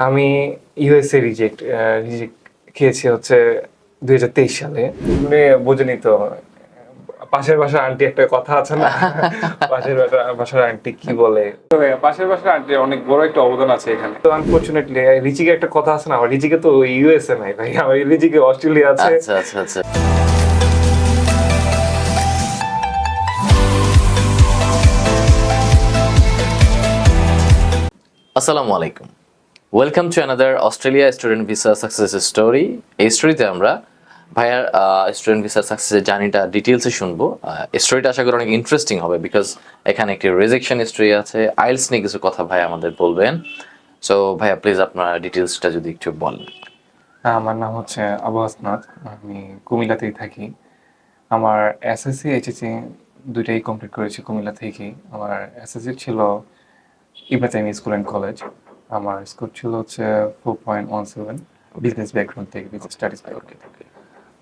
আমি USA reject reject খেয়েছি হচ্ছে দুই হাজার তেইশ সালে। মানে বোঝেনি তো পাশের বাসার আন্টি একটা কথা আছে না? পাশের বাসা- বাসার আন্টি কি বলে? পাশের বাসার আন্টি অনেক বড় একটা অবদান আছে এখানে। তো আনফরচুনেটলি রিজিকে একটা কথা আছে না? আমার রিজিকে তো ইউএসএ নাই ভাই আমার রিজিকে অস্ট্রেলিয়া আছে। আচ্ছা আচ্ছা আচ্ছা। আসসালামু আলাইকুম। Welcome to another Australia student visa success story এই স্টোরিতে আমরা ভাইয়ার স্টুডেন্ট ভিসা সাকসেসের জার্নিটা ডিটেলসে শুনব। স্টোরিটা আশা করি অনেক ইন্টারেস্টিং হবে বিকজ এখানে একটি রিজেকশন স্টোরি আছে আইলস নিয়ে কিছু কথা ভাই আমাদের বলবেন। সো ভাইয়া প্লিজ আপনার ডিটেলসটা যদি একটু বলেন। আমার নাম হচ্ছে আবু হাসনাত, আমি কুমিল্লাতেই থাকি। আমার এসএসসি এইচএসসি দুইটাই কমপ্লিট করেছি কুমিল্লা থেকেই। আমার এসএসসি ছিল ইব্রাহিম স্কুল অ্যান্ড কলেজ আমার স্কোর ছিল হচ্ছে four point one seven business background থেকে বিজনেস স্টাডিজ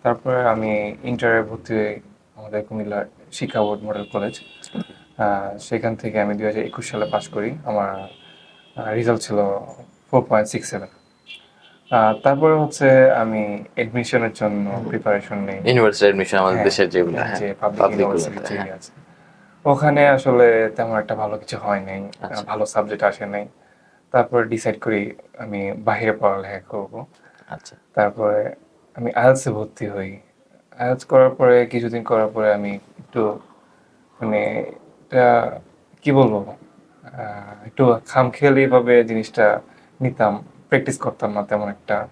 তারপরে আমি ইন্টারে ভর্তি হই আমাদের কুমিল্লার শিক্ষা বোর্ড মডেল কলেজ সেখান থেকে আমি দুই হাজার একুশ সালে পাশ করি। আমার রেজাল্ট ছিল ফোর পয়েন্ট সিক্স সেভেন তারপরে হচ্ছে আমি এডমিশনের জন্য প্রিপারেশন নেই। ইউনিভার্সিটি অ্যাডমিশন আমাদের হ্যাঁ, দেশের যেগুলো হ্যাঁ যে পাবলিক পাবলিক ইউনিভার্সিটি আছে। ওখানে আসলে তেমন একটা ভালো কিছু হয় নাই আচ্ছা। ভালো সাবজেক্ট আসে নাই। তারপর ডিসাইড করি আমি বাইরে পড়ালেখা করব। আচ্ছা। তারপরে আমি আইএলসে ভর্তি হই। আইএলস করার পরে কিছুদিন করার পরে আমি একটু মানে এটা কি বলব? একটু খামখেয়ালি ভাবে জিনিসটা নিতাম প্র্যাকটিস করতাম না তেমন একটা।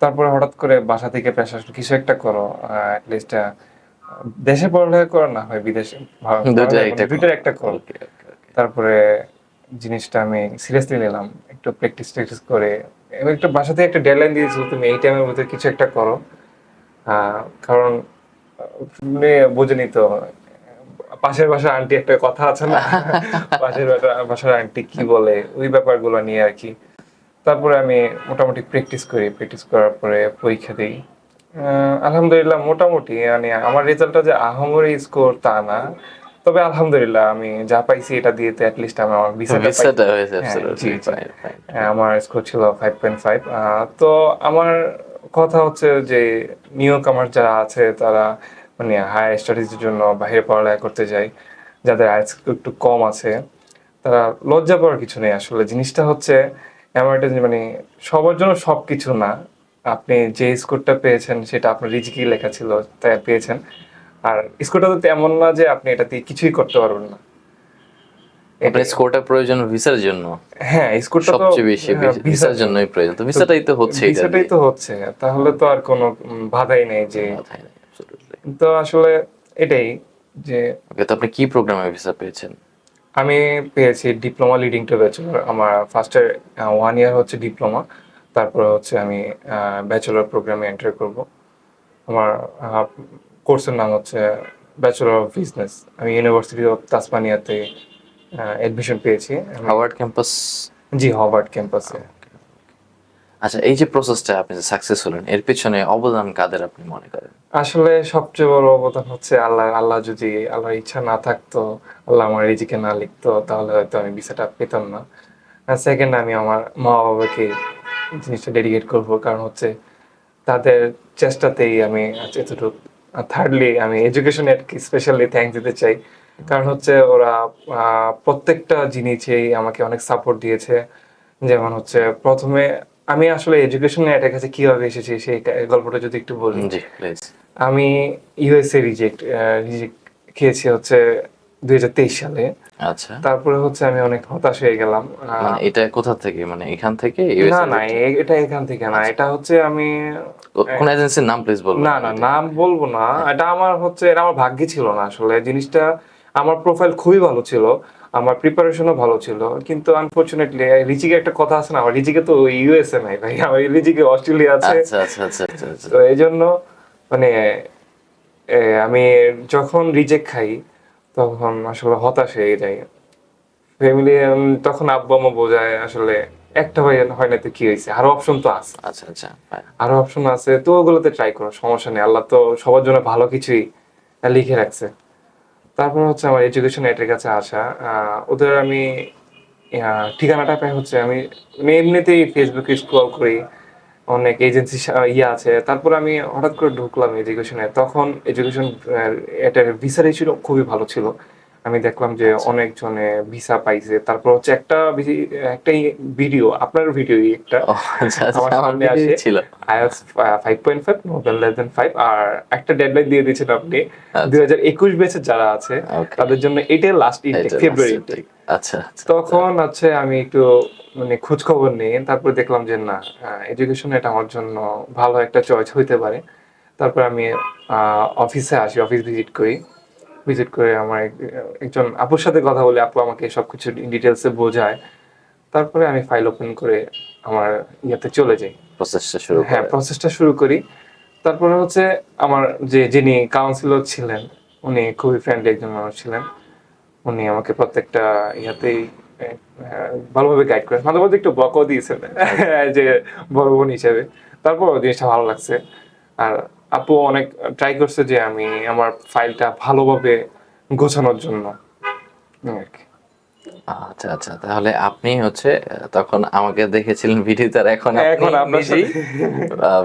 তারপরে হঠাৎ করে বাসা থেকে প্রেশার কিছু একটা করো। অ্যাটলিস্ট দেশে পড়ালেখা করো না হয় বিদেশে ভা- একটা করো, তারপরে জিনিসটা আমি সিরিয়াসলি নিলাম। একটু প্র্যাকটিস ট্যাকটিস করে। এবং একটু বাসা থেকে একটা ডেডলাইন দিয়েছিল তুমি এই টাইমের মধ্যে কিছু একটা করো। কারণ মানে বোঝেনি তো পাশের বাসার আন্টি একটা কথা আছে না? পাশের বাসা- বাসার আন্টি কি বলে? ওই ব্যাপারগুলো নিয়ে আর কি। তারপরে আমি মোটামুটি প্র্যাকটিস করি। প্র্যাকটিস করার পরে পরীক্ষা দিই। আলহামদুলিল্লাহ মোটামুটি মানে আমার রেজাল্টটা যে আহামরি স্কোর তা না। তবে আলহামদুলিল্লাহ আমি যা পাইছি এটা দিয়ে তো অ্যাটলিস্ট আমি আমার ভিসাটা ভিসাটা হয়েছে হ্যাঁ. হ্যাঁ, আমার স্কোর ছিল ফাইভ পয়েন্ট ফাইভ তো আমার কথা হচ্ছে যে নিউ কামার যারা আছে তারা মানে হায়ার স্টাডিজের জন্য বাইরে পড়ালেখা করতে যায় যাদের আইস একটু কম আছে তারা লজ্জা পাওয়ার কিছু নেই আসলে। জিনিসটা হচ্ছে এমন একটা মানে সবার জন্য সব কিছু না। আপনি যে স্কোরটা পেয়েছেন সেটা আপনার রিজিকেই লেখা ছিল তাই পেয়েছেন। আর স্কোরটা তো তেমন না যে আপনি এটা দিয়ে কিছুই করতে পারবেন না। আপনার স্কোরটা প্রয়োজন ভিসার জন্য? হ্যাঁ স্কোরটা তো সবচেয়ে বেশি হ্যাঁ, ভিসার জন্যই প্রয়োজন। তো ভিসাটাই তো হচ্ছে বিষয়টাই তো হচ্ছে তাহলে তো আর কোনো বাধাই নেই যে তো আসলে এটাই যে ওকে তো আপনি কি প্রোগ্রামে ভিসা পেয়েছেন? আমি পেয়েছি ডিপ্লোমা লিডিং টু ব্যাচেলর। আমার ফার্স্টের ওয়ান ইয়ার হচ্ছে ডিপ্লোমা তারপরে হচ্ছে আমি ব্যাচেলর প্রোগ্রামে এন্টার করব। আমার কোর্সের নাম হচ্ছে ব্যাচেলর অফ বিজনেস আমি ইউনিভার্সিটি অফ তাসমানিয়াতে অ্যাডমিশন পেয়েছি। হাওয়ার্ড ক্যাম্পাস জি হবার্ট ক্যাম্পাসে আচ্ছা এই যে প্রসেসটা আপনি যে সাকসেস হলেন এর পেছনে অবদান কাদের আপনি মনে করেন? আসলে সবচেয়ে বড় অবদান হচ্ছে আল্লাহ আল্লাহ যদি আল্লাহর ইচ্ছা না থাকতো আল্লাহ আমার রিজিকে না লিখতো তাহলে হয়তো আমি ভিসাটা পেতাম না। সেকেন্ড আমি আমার মা বাবাকে জিনিসটা ডেডিকেট করব কারণ হচ্ছে তাদের চেষ্টাতেই আমি এতটুকু থার্ডলি আমি এডুকেশন স্পেশালি থ্যাংক দিতে চাই। কারণ হচ্ছে ওরা প্রত্যেকটা জিনিসেই আমাকে অনেক সাপোর্ট দিয়েছে। যেমন হচ্ছে প্রথমে আমি আসলে এডুকেশনে এটার কাছে কীভাবে এসেছি সেই গল্পটা যদি একটু বলি। জি প্লিজ আমি ইউএসএ রিজেক্ট রিজেক্ট খেয়েছি হচ্ছে দুই হাজার তেইশ সালে। আচ্ছা। তারপরে হচ্ছে আমি অনেক হতাশ হয়ে গেলাম। মানে এটা কোথা থেকে? মানে এখান থেকে না না এটা এখান থেকে না। এটা হচ্ছে আমি কোন এজেন্সির নাম প্লিজ বলবেন না না নাম বলব না। এটা আমার হচ্ছে এটা আমার ভাগ্যে ছিল না আসলে। জিনিসটা আমার প্রোফাইল খুবই ভালো ছিল। আমার প্রিপারেশনও ভালো ছিল। কিন্তু আনফরচুনেটলি রিজিকে একটা কথা আছে না? আমার রিজিকে তো ইউএসএ নাই ভাই। আমার রিজিকে অস্ট্রেলিয়া আছে। আচ্ছা আচ্ছা আচ্ছা আচ্ছা আচ্ছা। তো এই জন্য মানে আমি যখন রিজেক্ট খাই তখন আসলে হতাশ হয়ে যাই। ফ্যামিলি তখন আব্বু আম্মা বোঝায় আসলে একটা হয় হয় না তো কি হয়েছে? আরও অপশন তো আছে। আচ্ছা আচ্ছা আরও অপশন আছে তো ওগুলোতে ট্রাই করো সমস্যা নেই। আল্লাহ তো সবার জন্য ভালো কিছুই লিখে রাখছে। তারপর হচ্ছে আমার এডুকেশন এটার কাছে আসা। ওদের আমি ঠিকানাটা পাই হচ্ছে আমি মানে এমনিতেই ফেসবুকে স্ক্রল করি। অনেক এজেন্সি ইয়ে আছে। তারপর আমি হঠাৎ করে ঢুকলাম এডুকেশনে তখন এডুকেশন এটার ভিসার ছিল খুবই ভালো ছিল। আমি দেখলাম যে অনেকজনে ভিসা পাইছে। তারপর হচ্ছে একটা একটা ভিডিও আপনার ভিডিও একটা। আচ্ছা আচ্ছা আমার সামনে আসে। ছিল। IELTS five point five no band less than five আর একটা ডেডলাইন দিয়ে দিয়েছেন আপনি। আচ্ছা। দুই হাজার একুশ বেচে যারা আছে তাদের জন্য এটাই লাস্ট ইনটেক ফেব্রুয়ারি আচ্ছা আচ্ছা তখন আছে আমি একটু মানে খোঁজ খবর নিই তারপর দেখলাম যে না এডুকেশন এটা আমার জন্য ভালো একটা চয়েস হইতে পারে। তারপর আমি অফিসে আসি অফিস ভিজিট করি। ভিজিট করে আমার একজন আপুর সাথে কথা বলে আপু আমাকে সবকিছু ডিটেলসে বোঝায়। তারপরে আমি ফাইল ওপেন করে আমার ইয়েতে চলে যাই। প্রসেসটা শুরু হ্যাঁ প্রসেসটা শুরু করি। তারপরে হচ্ছে আমার যে যিনি কাউন্সিলর ছিলেন উনি খুবই ফ্রেন্ডলি একজন মানুষ ছিলেন। উনি আমাকে প্রত্যেকটা ইয়াতেই ভালোভাবে গাইড করেন। মাঝে মধ্যে একটু বকও দিয়েছেন যে বড় বোন হিসেবে। তারপর জিনিসটা ভালো লাগছে। আর আপু অনেক ট্রাই করছে যে আমি আমার ফাইলটা ভালোভাবে গোছানোর জন্য। আচ্ছা আচ্ছা তাহলে আপনি হচ্ছে তখন আমাকে দেখেছিলেন ভিডিওতে আর এখন এখন নিজেই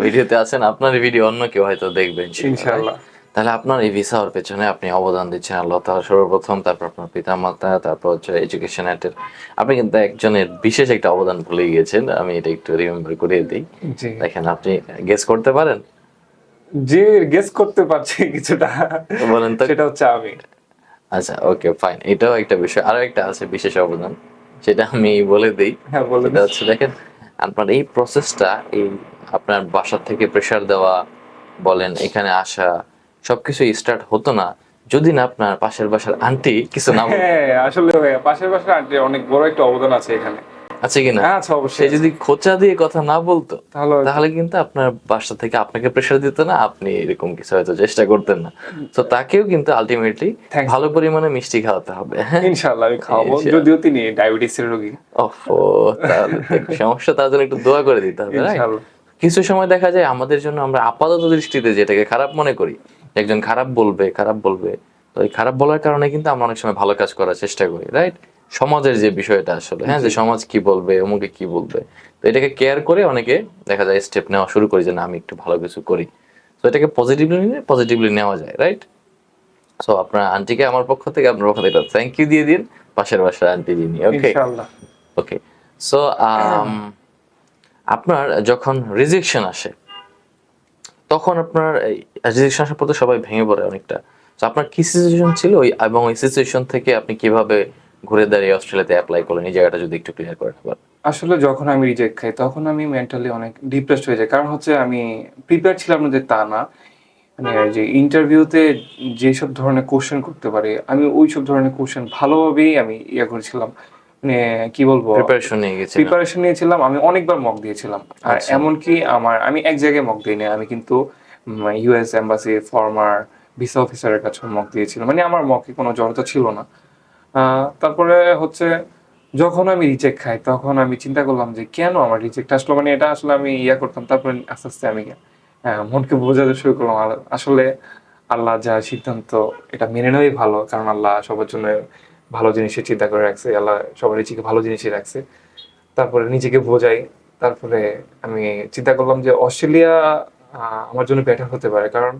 ভিডিওতে আছেন আপনার ভিডিও অন্য কেউ হয়তো দেখবেন ইনশাআল্লাহ। তাহলে আপনার এই ভিসা হওয়ার পেছনে আপনি অবদান দিচ্ছেন আল্লাহ তাআলা সর্বপ্রথম তারপর আপনার পিতা মাতা তারপর হচ্ছে এডুকেশন এর আপনি কিন্তু একজনের বিশেষ একটা অবদান ভুলে গিয়েছেন আমি এটা একটু রিমেম্বার করিয়ে দিই। দেখেন আপনি গেস করতে পারেন? যে গেস করতে পারছি কিছুটা বলেন তো। সেটা হচ্ছে আমি। আচ্ছা ওকে ফাইন এটাও একটা বিষয়। আরও একটা আছে বিশেষ অবদান সেটা আমি বলে দিই। হ্যাঁ বলেন সেটা হচ্ছে দেখেন আপনার এই প্রসেসটা এই আপনার বাসা থেকে প্রেসার দেওয়া বলেন এখানে আসা সবকিছু স্টার্ট হতো না যদি না আপনার পাশের বাসার আন্টি কিছু না হ্যাঁ আসলে পাশের পাশের আন্টির অনেক বড় একটা অবদান আছে এখানে। আছে কিনা? আচ্ছা অবশ্যই যদি খোঁচা দিয়ে কথা না বলতো তাহলে কিন্তু আপনার বাসা থেকে আপনাকে প্রেসার দিত না আপনি এরকম কিছু হয়তো চেষ্টা করতেন না। তো তাকেও কিন্তু আলটিমেটলি ভালো পরিমাণে মিষ্টি খাওয়াতে হবে। ইনশাআল্লাহ আমি খাওয়াবো। যদিও তিনি ডায়াবেটিসের রোগী। ওহো তাহলে সমস্যা তার জন্য একটু দোয়া করে দিতে হবে? ইনশাআল্লাহ। কিছু সময় দেখা যায় আমাদের জন্য আমরা আপাতত দৃষ্টিতে যেটাকে খারাপ মনে করি একজন খারাপ বলবে খারাপ বলবে। তো এই খারাপ বলার কারণে কিন্তু আমরা অনেক সময় ভালো কাজ করার চেষ্টা করি রাইট সমাজের যে বিষয়টা আসলে হ্যাঁ যে সমাজ কি বলবে অমুকে কি বলবে। তো এটাকে কেয়ার করে অনেকে দেখা যায় স্টেপ নেওয়া শুরু করি যে না আমি একটু ভালো কিছু করি। তো এটাকে পজিটিভলি নিলে পজিটিভলি নেওয়া যায় রাইট সো আপনার আন্টিকে আমার পক্ষ থেকে আপনার পক্ষ থেকে থ্যাংক ইউ দিয়ে দিন পাশের বাসার আন্টি যিনি ওকে ওকে সো আপনার যখন রিজেকশন আসে তখন আপনার রিজেকশন আসার পর তো সবাই ভেঙে পড়ে অনেকটা। তো আপনার কি সিচুয়েশন ছিল? ওই এবং ওই সিচুয়েশন থেকে আপনি কীভাবে ঘুরে দাঁড়িয়ে অস্ট্রেলিয়াতে অ্যাপ্লাই করলেন এই জায়গাটা যদি একটু ক্লিয়ার করেন আবার আসলে যখন আমি রিজেক্ট খাই তখন আমি মেন্টালি অনেক ডিপ্রেসড হয়ে যাই। কারণ হচ্ছে আমি প্রিপেয়ার ছিলাম না যে তা না। মানে যে ইন্টারভিউতে যেসব ধরনের কোশ্চেন করতে পারে আমি ওই সব ধরনের কোশ্চেন ভালোভাবেই আমি ইয়ে করেছিলাম। মানে কি বলব? প্রিপারেশন নিয়ে গেছিলেন প্রিপারেশন নিয়েছিলাম। আমি অনেকবার মক দিয়েছিলাম। আর আচ্ছা। এমনকি আমার আমি এক জায়গায় মক দিইনি। আমি কিন্তু ইউএস এম্বাসি ফর্মার ভিসা অফিসারের কাছে মক দিয়েছিলাম। মানে আমার মকে কোনো জড়তা ছিল না। তারপরে হচ্ছে যখন আমি রিজেক্ট খাই, তখন আমি চিন্তা করলাম যে কেন আমার রিজেক্ট আসলো? মানে এটা আসলে আমি ইয়া করতাম, তারপরে আস্তে আস্তে আমি মনকে বোঝাতে শুরু করলাম। আসলে আল্লাহ যা সিদ্ধান্ত, এটা মেনে নেওয়াই ভালো। কারণ আল্লাহ সবার জন্য ভালো জিনিসের চিন্তা করে রাখছে, আল্লাহ সবার নিজেকে ভালো জিনিসই রাখছে। তারপরে নিজেকে বোঝাই, তারপরে আমি চিন্তা করলাম যে অস্ট্রেলিয়া আমার জন্য বেটার হতে পারে। কারণ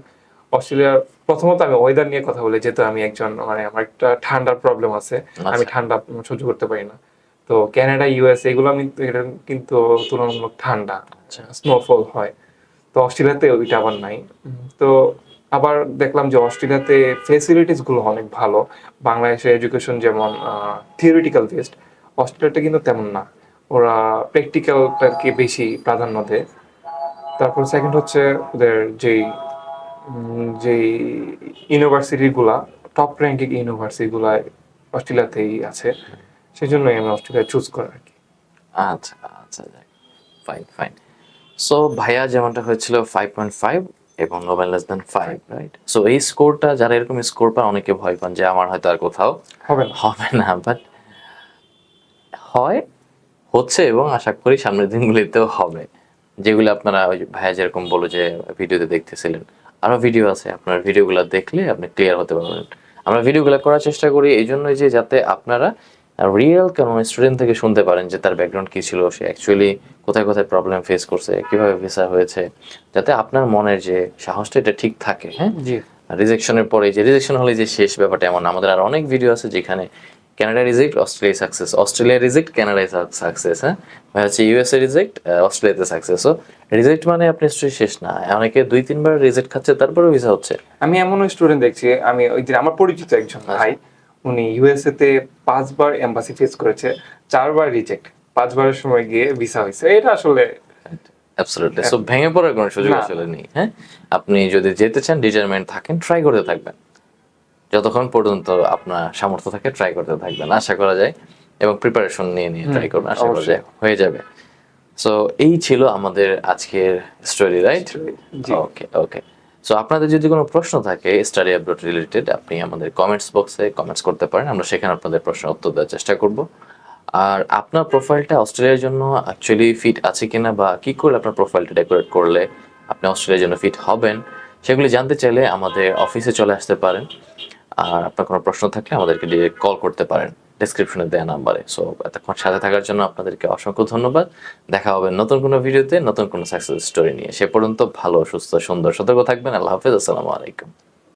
অস্ট্রেলিয়া প্রথমত আমি ওয়েদার নিয়ে কথা বলি যেহেতু আমি একজন মানে আমার একটা ঠান্ডার প্রবলেম আছে আমি ঠান্ডা সহ্য করতে পারি না। তো কানাডা ইউএস এগুলো আমি কিন্তু তুলনামূলক ঠান্ডা স্নোফল হয়। তো অস্ট্রেলিয়াতে ওইটা আবার নাই। তো আবার দেখলাম যে অস্ট্রেলিয়াতে ফেসিলিটিসগুলো অনেক ভালো। বাংলাদেশের এডুকেশন যেমন থিওরিটিক্যাল বেসড অস্ট্রেলিয়াতে কিন্তু তেমন না। ওরা প্র্যাকটিক্যালটাকে বেশি প্রাধান্য দেয়। তারপর সেকেন্ড হচ্ছে ওদের যেই যেই ইউনিভার্সিটিগুলা টপ র্যাঙ্কিং ইউনিভার্সিটিগুলা অস্ট্রেলিয়াতেই আছে সেই জন্যই আমি অস্ট্রেলিয়া চুজ করা আর কি আচ্ছা আচ্ছা ফাইন ফাইন সো ভাইয়া যেমনটা হয়েছিল ফাইভ পয়েন্ট ফাইভ এবং no band less than five right so এই স্কোরটা যারা এরকম স্কোর পান অনেকে ভয় পান যে আমার হয়তো আর কোথাও হবে না। হবে না বাট হয় হচ্ছে এবং আশা করি সামনের দিনগুলিতেও হবে যেগুলো আপনারা ওই যে ভাইয়া যেরকম বলো যে ভিডিওতে দেখতেছিলেন। আরও ভিডিও আছে আপনার ভিডিওগুলো দেখলে আপনি ক্লিয়ার হতে পারবেন। আমরা ভিডিওগুলো করার চেষ্টা করি এই জন্যই যে যাতে আপনারা রিয়েল কোনো স্টুডেন্ট থেকে শুনতে পারেন যে তার ব্যাকগ্রাউন্ড কী ছিল সে অ্যাকচুয়ালি কোথায় কোথায় প্রবলেম ফেস করছে কীভাবে ভিসা হয়েছে যাতে আপনার মনের যে সাহসটা এটা ঠিক থাকে হ্যাঁ? জি। রিজেকশনের পরে যে রিজেকশন হলে যে শেষ ব্যাপারটা এমন আমাদের আর অনেক ভিডিও আছে যেখানে Canada reject Australia success Australia reject কানাডায় সাকসেস হ্যাঁ? হচ্ছে ইউএসএ রিজেক্ট অস্ট্রেলিয়াতে সাকসেস সো রিজেক্ট মানে আপনি স্টোরি শেষ না। অনেকে দুই তিনবার রিজেক্ট খাচ্ছে তারপরেও ভিসা হচ্ছে। আমি এমনও স্টুডেন্ট দেখছি আমি ওই দিন আমার পরিচিত একজন ভাই উনি ইউএসএ তে পাঁচবার এম্বাসি ফেস করেছে চারবার রিজেক্ট পাঁচবারের সময় গিয়ে ভিসা হয়েছে। এটা আসলে অ্যাবসলিউটলি সো ভেঙে পড়ার কোনো সুযোগ। আসলে নেই হ্যাঁ? আপনি যদি যেতে চান ডিটারমেন্ট থাকেন ট্রাই করতে থাকবেন। যতক্ষণ পর্যন্ত আপনার সামর্থ্য থাকে ট্রাই করতে থাকবেন। আশা করা যায় এবং প্রিপারেশন নিয়ে নিয়ে ট্রাই করবেন আশা করা যায় হয়ে যাবে। সো এই ছিল আমাদের আজকের story right okay okay so আপনাদের যদি কোনো প্রশ্ন থাকে স্টাডি আপডেট রিলেটেড আপনি আমাদের কমেন্টস বক্সে কমেন্টস করতে পারেন। আমরা সেখানে আপনাদের প্রশ্নের উত্তর দেওয়ার চেষ্টা করব। আর আপনার প্রোফাইলটা অস্ট্রেলিয়ার জন্য অ্যাকচুয়ালি ফিট আছে কিনা বা কি করলে আপনার প্রোফাইলটা ডেকোরেট করলে আপনি অস্ট্রেলিয়ার জন্য ফিট হবেন সেগুলি জানতে চাইলে আমাদের অফিসে চলে আসতে পারেন। আর আপনার কোনো প্রশ্ন থাকলে আমাদেরকে ডিরেক্ট কল করতে পারেন। ডিসক্রিপশনে দেওয়া নাম্বারে। সো এতক্ষণ সাথে থাকার জন্য আপনাদেরকে অসংখ্য ধন্যবাদ। দেখা হবে নতুন কোনো ভিডিওতে নতুন কোনো সাকসেস স্টোরি নিয়ে। সে পর্যন্ত ভালো, সুস্থ, সুন্দর, সতর্ক থাকবেন। আল্লাহ হাফিজ। আসসালামু আলাইকুম।